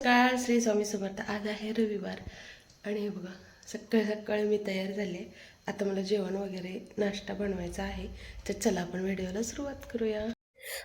नमस्कार श्री स्वामी समर्थ. आज आहे रविवार आणि हे बघा सकाळी सकाळी मी तयार झाले. आता मला जेवण वगैरे नाश्ता बनवायचा आहे. तर चला आपण व्हिडिओला सुरुवात करूया.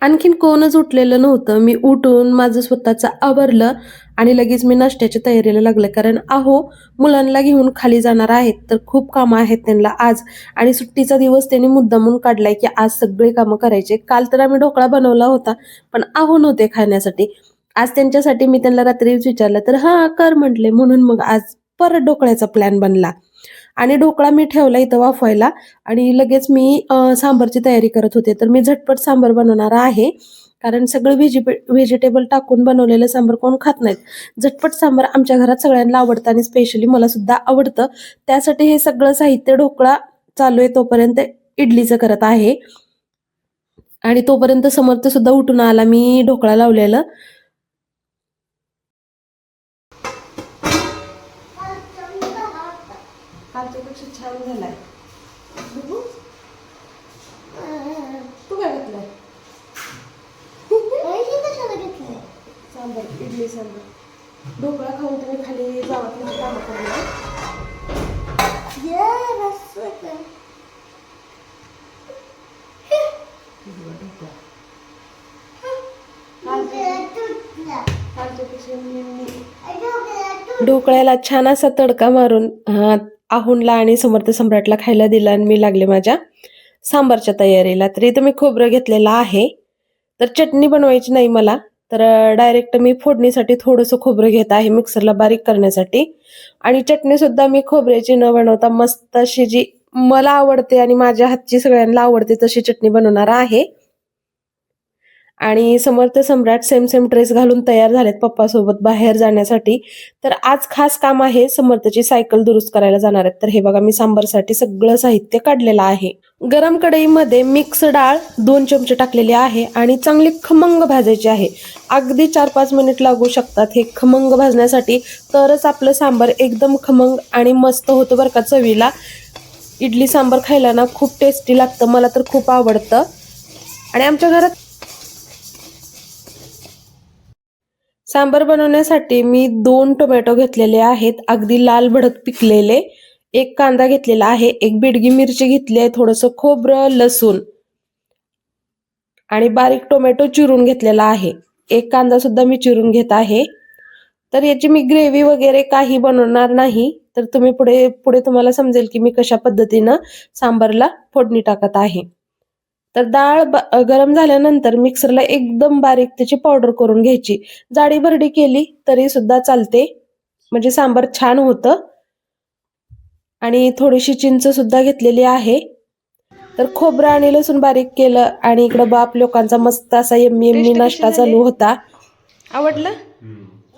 आणखीन कोणच उठलेलं नव्हतं. मी उठून माझं स्वतःचं आवरलं आणि लगेच मी नाश्त्याच्या तयारीला लागलं. कारण आहो मुलांना घेऊन खाली जाणार आहेत तर खूप कामं आहेत त्यांना आज. आणि सुट्टीचा दिवस त्यांनी मुद्दामून काढलाय की आज सगळे कामं करायचे. काल तर आम्ही ढोकळा बनवला होता पण आहो नव्हते खाण्यासाठी. आज त्यांच्यासाठी मी त्यांना रात्रीच विचारलं तर हा कर म्हटले. म्हणून मग आज परत ढोकळ्याचा प्लॅन बनला. आणि ढोकळा मी ठेवला इथं वाफवायला आणि लगेच मी सांबारची तयारी करत होते. तर मी झटपट सांबार बनवणार आहे. कारण सगळं व्हेजिटे व्हेजिटेबल टाकून बनवलेलं सांबार कोण खात नाहीत. झटपट सांबार आमच्या घरात सगळ्यांना आवडतं आणि स्पेशली मला सुद्धा आवडतं. त्यासाठी हे सगळं साहित्य ढोकळा चालू आहे तोपर्यंत इडलीचं करत आहे. आणि तोपर्यंत समर्थ सुद्धा उठून आला मी ढोकळा लावलेलं. इडली सांबर ढोकळा खाऊन तुम्ही खाली कामं मी ढोकळ्याला छान असा तडका मारून हा, आहुनला आणि समर्थ सम्राटला खायला दिला आणि मी लागले माझ्या सांबारच्या तयारीला. तर इथं मी खोबरं घेतलेलं आहे. तर चटणी बनवायची नाही मला. तर डायरेक्ट मी फोडणीसाठी थोडंसं खोबरं घेत आहे मिक्सरला बारीक करण्यासाठी. आणि चटणी सुद्धा मी खोबऱ्याची न बनवता मस्त अशी जी मला आवडते आणि माझ्या हातची सगळ्यांना आवडते तशी चटणी बनवणार आहे. आणि Samarth Samrat same same dress घालून तयार झालेत पप्पासोबत बाहेर जाण्यासाठी. तर आज खास काम आहे समर्थची सायकल दुरुस्त करायला जाणार आहेत. तर हे बघा मी सांबारसाठी सगळं साहित्य काढलेलं आहे. गरम कढईमध्ये मिक्स डाळ दोन चमचे टाकलेली आहे आणि चांगली खमंग भाजायची आहे. अगदी चार पाच मिनिट लागू शकतात हे खमंग भाजण्यासाठी. तरच आपलं सांबार एकदम खमंग आणि मस्त होतं बरं का चवीला. इडली सांबार खायला ना खूप टेस्टी लागतं मला तर खूप आवडतं. आणि आमच्या घरात सांबार बनवण्यासाठी मी दोन टोमॅटो घेतलेले आहेत. अगदी लाल भडक पिकलेले. एक कांदा घेतलेला आहे. एक बिडगी मिरची घेतली आहे. थोडंसं खोबरं लसूण आणि बारीक टोमॅटो चिरून घेतलेला आहे. एक कांदा सुद्धा मी चिरून घेत आहे. तर याची मी ग्रेव्ही वगैरे काही बनवणार नाही. तर तुम्ही पुढे पुढे तुम्हाला समजेल की मी कशा पद्धतीनं सांबारला फोडणी टाकत आहे. तर डाळ गरम झाल्यानंतर मिक्सरला एकदम बारीक त्याची पावडर करून घ्यायची. जाडी भरडी केली तरी सुद्धा चालते. म्हणजे सांबार छान होतं. आणि थोडीशी चिंच सुद्धा घेतलेली आहे. तर खोबरं आणि लसूण बारीक केलं आणि इकडं बाप लोकांचा मस्त असा यम्मी यम्मी नाश्ता चालू होता. आवडलं?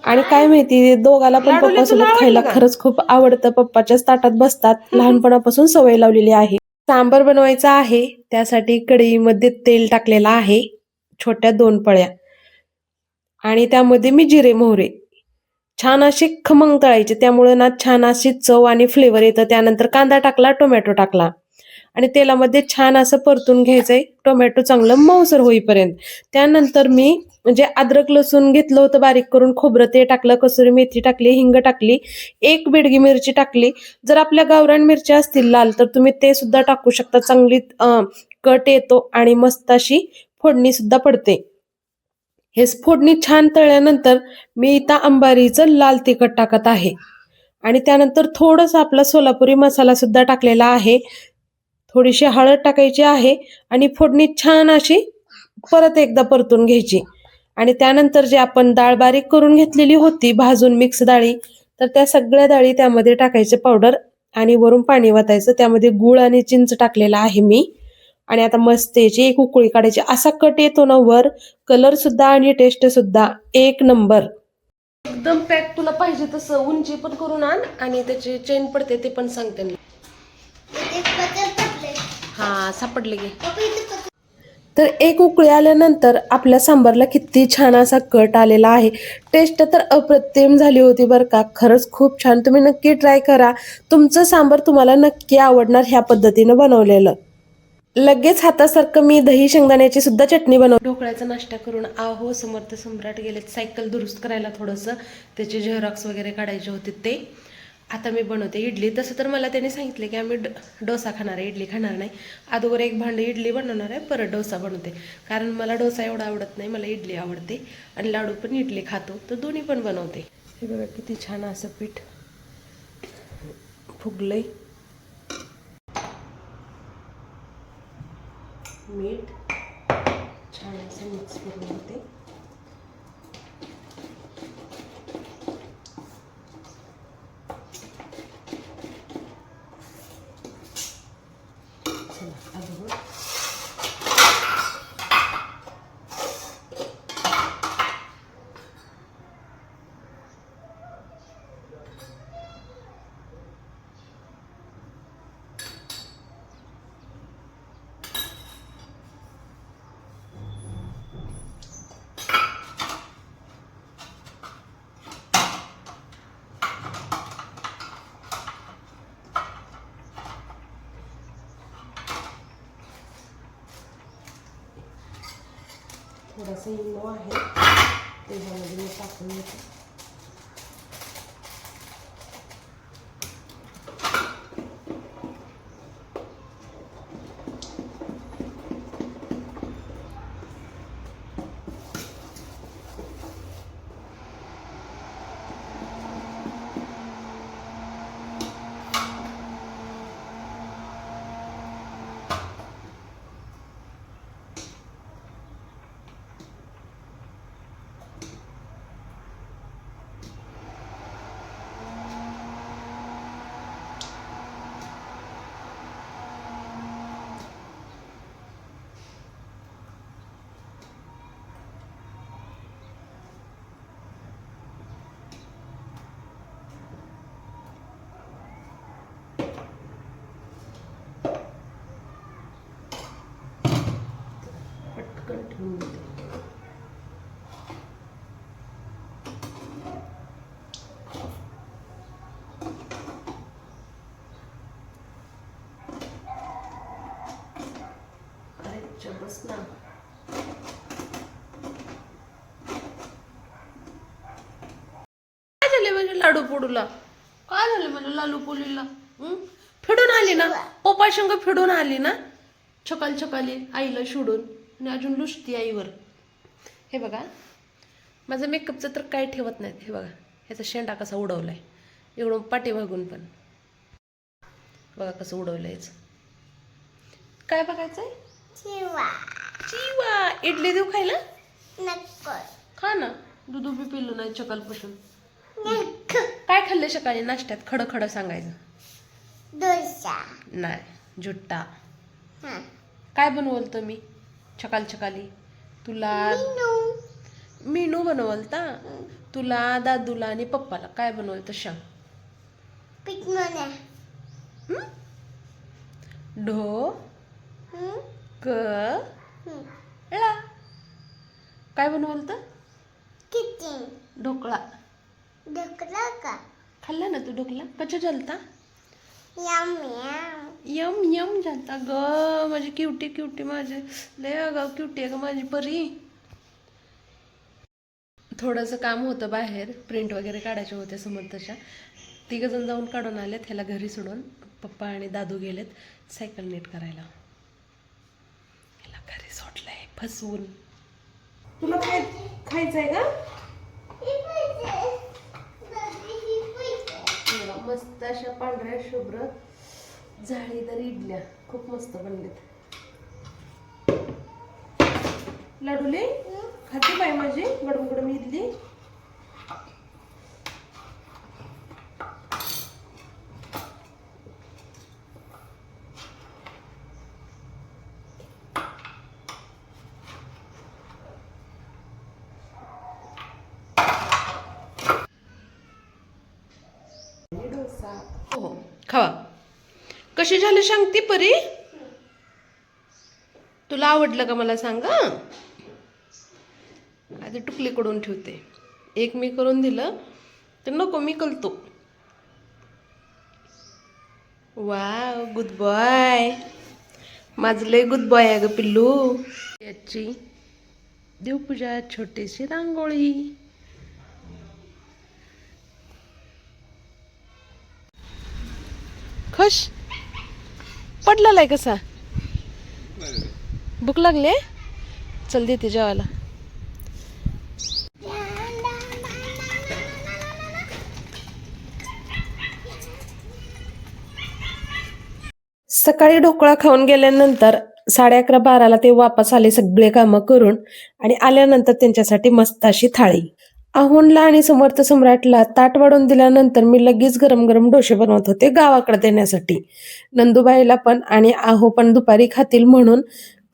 आणि काय माहिती दोघाला पण पप्पासोबत खायला खरंच खूप आवडतं. पप्पाच्याच ताटात बसतात. लहानपणापासून सवय लावलेली आहे. सांबर बनवायचा आहे. त्यासाठी कढईमध्ये तेल टाकलेलं आहे. छोट्या दोन पळ्या. आणि त्यामध्ये मी जिरे मोहरे. छान असे खमंग तळायचे. त्यामुळे ना छान अशी चव आणि फ्लेवर येतं. त्यानंतर कांदा टाकला टोमॅटो टाकला. आणि तेलामध्ये छान असं परतून घ्यायचंय. टोमॅटो चांगलं मऊसर होईपर्यंत. त्यानंतर मी म्हणजे अद्रक लसूण घेतलं होतं बारीक करून खोबरं ते टाकलं कसुरी मेथी टाकली हिंग टाकली एक बिडगी मिरची टाकली. जर आपल्या गावरान मिरच्या असतील लाल तर तुम्ही ते सुद्धा टाकू शकता. चांगली कट येतो आणि मस्त अशी फोडणी सुद्धा पडते. हे फोडणी छान तळल्यानंतर मी इथं अंबारीचं लाल तिखट टाकत आहे. आणि त्यानंतर थोडंसं आपला सोलापुरी मसाला सुद्धा टाकलेला आहे. थोडीशी हळद टाकायची आहे आणि फोडणी छान अशी परत एकदा परतून घ्यायची. आणि त्यानंतर जे आपण डाळ बारीक करून घेतलेली होती भाजून मिक्स डाळी तर त्या सगळ्या डाळी त्यामध्ये टाकायचे पावडर आणि वरून पाणी वाटायचं त्यामध्ये गुळ आणि चिंच टाकलेला आहे मी. आणि आता मस्त याची एक उकळी काढायची. असा कट येतो ना वर कलर सुद्धा आणि टेस्ट सुद्धा एक नंबर एकदम पॅक तुला पाहिजे तसं. उंची पण करून आण आणि त्याची चेन पडते ते पण सांगते मी. हा सापडले गे तर एक उकळी आल्यानंतर आपल्या सांबारला किती छान असा कट आलेला आहे. टेस्ट तर अप्रतिम झाली होती बरं का. खरंच खूप छान. तुम्ही नक्की ट्राय करा. तुमचं सांबार तुम्हाला नक्की आवडणार ह्या पद्धतीनं बनवलेलं. लगेच हातासारखं मी दही शेंगदाण्याची सुद्धा चटणी बनव ढोकळ्याचा नाश्ता करून आहो समर्थ सम्राट गेलेत. सायकल दुरुस्त करायला थोडंसं. त्याचे झेरॉक्स वगैरे काढायचे होते ते. आता मी बनवते इडली. तसं तर मला त्याने सांगितलं की आम्ही ड- डोसा खाणार आहे इडली खाणार नाही. अगोदर एक भांडं इडली बनवणार आहे परत डोसा बनवते. कारण मला डोसा एवढा आवडत नाही मला इडली आवडते. आणि लाडू पण इडली खातो तर दोन्ही पण बनवते. हे बघा किती छान असं पीठ फुगलंय. मीठ छान असं मिक्स करून घेते चला अगोदर थोडासा इनो आहे त्याच्यामध्ये मी टाकून घेते पटकन ठेवून देते अरे ना काय झाले म्हणजे लाडू पोडूला? काय झालं म्हणजे लाडू पोलीला? फिडून आली ना? पोपा शंग फिडून आली ना? छकाल छकाली आईला सोडून आणि अजून लुसती आईवर. हे बघा माझं मेकअपचं तर काय ठेवत नाहीत हे बघा. ह्याचा शेंडा कसा उडवलाय. एवढं पाठीमागून पण. बघा कसं उडवलंय याचं. काय बघायचंय? चिवा. चिवा. इडली देऊ खायला? नको. खा ना. दूध बी पिल्लं नाही चकालपासून. नको. काय खाल्लं सकाळी नाश्त्यात? खडं खडं सांगायचं. डोसा. नाही जुट्टा. हा. काय बनवलं मी? छकाल छकाली तुला मिनू. मेनू बनवलता? तुला दादूला आणि पप्पाला. काय बनवलं सांग. पिकमोने ढो. हं क ळा. काय बनवलं किती ढोकळा. ढकला का? खाल्ला ना तू ढोकळा? कच्चा झालता? M M. यम यम झालता ग. माझी क्युटी क्युटी माझी. लय अगाव क्युटी आहे ग माझी परी. थोडंसं काम होतं बाहेर. प्रिंट वगैरे काढायचे होते समर्थच्या तिघजण जाऊन काढून आलेत ह्याला घरी सोडून. पप्पा आणि दादू गेलेत. सायकल नीट करायला. घरी सोडलंय फसवून तुला खाय खायचंय का? मस्त अशा पांढऱ्या शुभ्र जाळीदार इडल्या. खूप मस्त बनलेत. लाडूले? खाते बाय माझी. गडम गडम इडली डोसा हो खावा. कशी झाली सांगती परी? तुला आवडलं का मला सांग आधी टुकली कडून ठेवते. एक मी करून दिलं तर नको मी कलतो. वा गुड बॉय माझं लय गुड बॉय आहे ग पिल्लू. याची देवपूजा छोटीशी रांगोळी. खुश पडलेला आहे कसा? भूक लागली चल देते जेवायला. सकाळी ढोकळा खाऊन गेल्यानंतर साडे अकरा बाराला ते वापस आले सगळे कामं करून आणि आल्यानंतर त्यांच्यासाठी मस्त अशी थाळी. अहोनला आणि समर्थ सम्राटला ताट वाढून दिल्यानंतर मी लगेच गरम गरम डोसे बनवत होते गावाकडे देण्यासाठी. नंदुबाईला पण आणि आहो पण दुपारी खातील म्हणून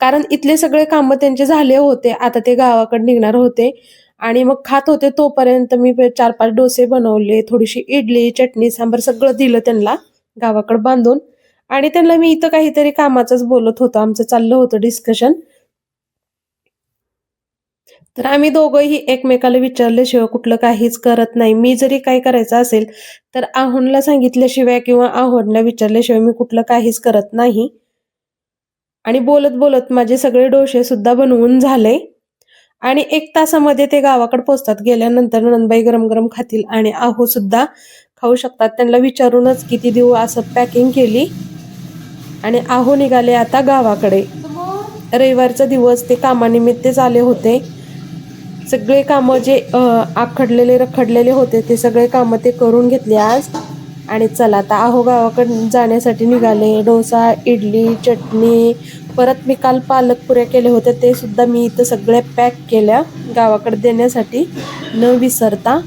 कारण इथले सगळे कामं त्यांचे झाले होते आता ते गावाकडे निघणार होते. आणि मग खात होते तोपर्यंत मी चार पाच डोसे बनवले थोडीशी इडली चटणी सांबार सगळं दिलं त्यांना गावाकडे बांधून. आणि त्यांना मी इथं काहीतरी कामाचंच बोलत होतो आमचं चाललं होतं डिस्कशन तर आम्ही दोघंही एकमेकाला विचारल्याशिवाय कुठलं काहीच करत नाही. मी जरी काय करायचं असेल तर आहोनला सांगितल्याशिवाय किंवा आहोनला विचारल्याशिवाय मी कुठलं काहीच करत नाही. आणि बोलत बोलत माझे सगळे डोसे सुद्धा बनवून झाले. आणि एक तासामध्ये ते गावाकडे पोचतात गेल्यानंतर नंदबाई गरम गरम खातील आणि आहो सुद्धा खाऊ शकतात. त्यांना विचारूनच किती देऊ असं पॅकिंग केली. आणि आहो निघाले आता गावाकडे. रविवारचा दिवस ते कामानिमित्तच आले होते. सगळे कामं जे आखडलेले रखडलेले होते ते सगळे कामं ते करून घेतले आज. आणि चला आता आहो गावाकडे जाण्यासाठी निघाले. डोसा इडली चटणी परत मी काल पालक पुऱ्या केल्या होत्या. ते सुद्धा मी इथं सगळ्या पॅक केल्या गावाकडे देण्यासाठी. न विसरता.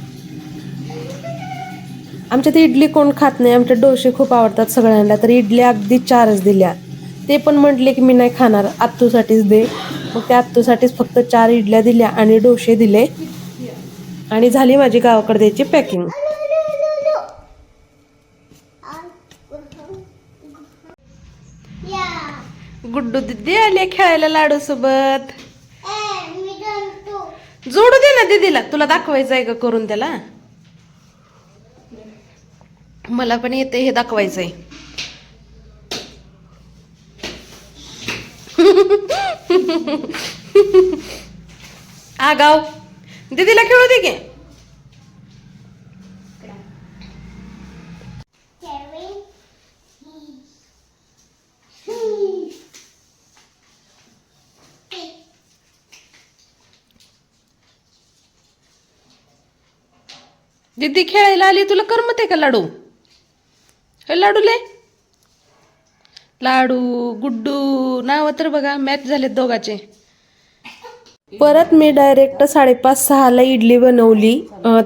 आमच्या ते इडली कोण खात नाही. आमच्या डोसे खूप आवडतात सगळ्यांना. तर इडली अगदी चारच दिल्या. ते पण म्हटले की मी नाही खाणार. आत्तूसाठीच दे. मग त्या आत्तूसाठीच फक्त चार इडल्या दिल्या आणि डोसे दिले. आणि झाली माझी गावाकडे द्यायची पॅकिंग. गुड्डू दिदी आले खेळायला लाडू सोबत जोडू दे ना दीदीला तुला दाखवायचं आहे का करून त्याला? मला पण येते हे दाखवायचंय. आगाव दीदीला खेळू दे की. दीदी खेळायला आली तुला करमत आहे का लाडू? हे लाडू ले. लाडू गुड्डू नाव तर बघा मॅच झालेत दोघाचे. परत मी डायरेक्ट साडेपाच सहाला इडली बनवली.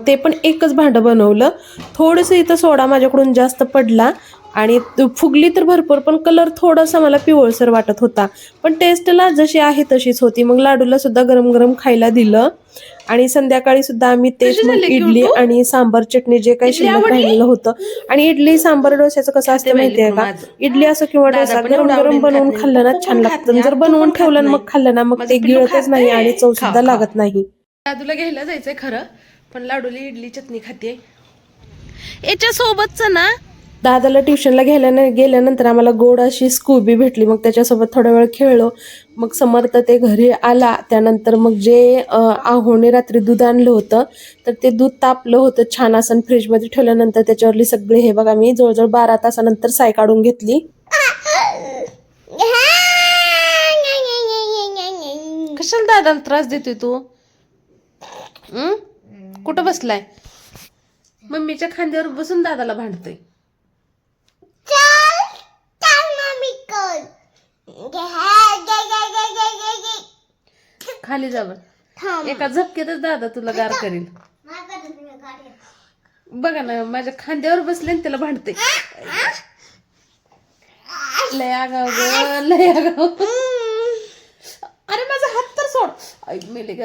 ते पण एकच भांडं बनवलं. थोडंसं इथं सोडा माझ्याकडून जास्त पडला. आणि त- फुगली तर भरपूर पण कलर थोडासा मला पिवळसर वाटत होता. पण टेस्टला जशी आहे तशीच होती. मग लाडूला सुद्धा गरम गरम खायला दिलं. आणि संध्याकाळी सुद्धा आम्ही तेच मग इडली आणि सांबार चटणी जे काही शिल्लक राहिलेलं होतं. आणि इडली सांबार डोस्याचं कसं असतं माहितीये का? इडली असं किंवा डोसा गरम गरम बनवून खाल्लं ना छान लागतं. जर बनवून ठेवलं मग खाल्लं ना मग ते गिळतच नाही आणि चव सुद्धा लागत नाही. दादूला घ्यायला जायचंय खरं पण लाडूला इडली चटणी खाते. याच्या सोबतच ना दादाला ट्युशनला घ्यायला गेल्यानंतर आम्हाला गोड अशी स्कूबी भेटली. मग त्याच्यासोबत थोडा वेळ खेळलो. मग समर्थ ते घरी आला. त्यानंतर मग जे आहोने रात्री दूध आणलं होतं तर ते दूध तापलं होतं छान असं फ्रीजमध्ये ठेवल्यानंतर त्याच्यावरली सगळे हे बघा मी जवळजवळ बारा तासानंतर साय काढून घेतली. कशाला दादाला त्रास देतोय तू? कुठं बसलाय? मम्मीच्या खांद्यावर बसून दादाला भांडतोय. खाली थांब. एका झपक्यातच दादा तुला गार करील. बघा ना माझ्या खांद्यावर बसले त्याला भांडते. लय आगाव ग लय आगाव. अरे माझा हात तर सोड. ऐक मेले ग.